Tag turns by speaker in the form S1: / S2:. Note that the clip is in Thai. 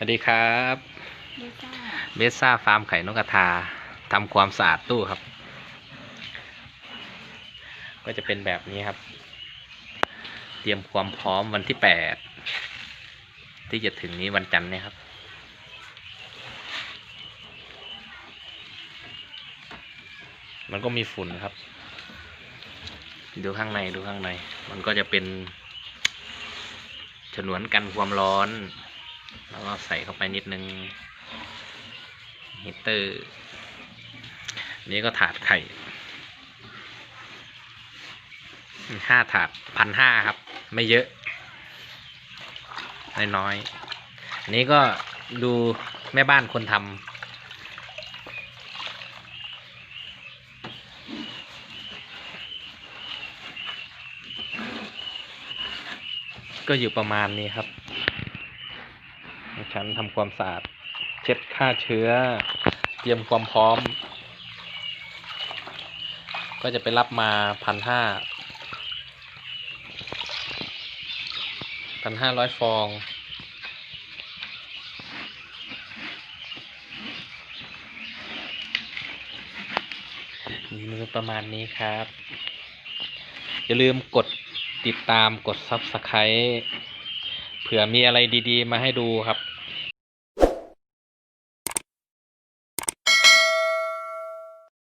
S1: สวัสดีครับเบสซ่าฟาร์มไข่นกกระทาทำความสะอาดตู้ครับ ก็จะเป็นแบบนี้ครับ เตรียมความพร้อมวันที่แปดที่จะถึงนี้วันจันทร์เนี่ยครับ มันก็มีฝุ่นครับ ดูข้างในดูข้างใน มันก็จะเป็น ฉนวนกันความร้อน แล้วก็ใส่เข้าไปนิดนึงฮีตเตอร์ นี่ก็ถาดไข่ห้าถาดพันห้าครับ ไม่เยอะ น้อยๆอันนี้ก็ดูแม่บ้านคนทำก็อยู่ประมาณนี้ครับ ฉันทำความสะอาด เช็ดฆ่าเชื้อ เตรียมความพร้อม ก็จะไปรับมาพันห้าพันห้าร้อยฟองมือประมาณนี้ครับ อย่าลืมกดติดตามกด Subscribe เผื่อมีอะไรดีๆ มาให้ดูครับ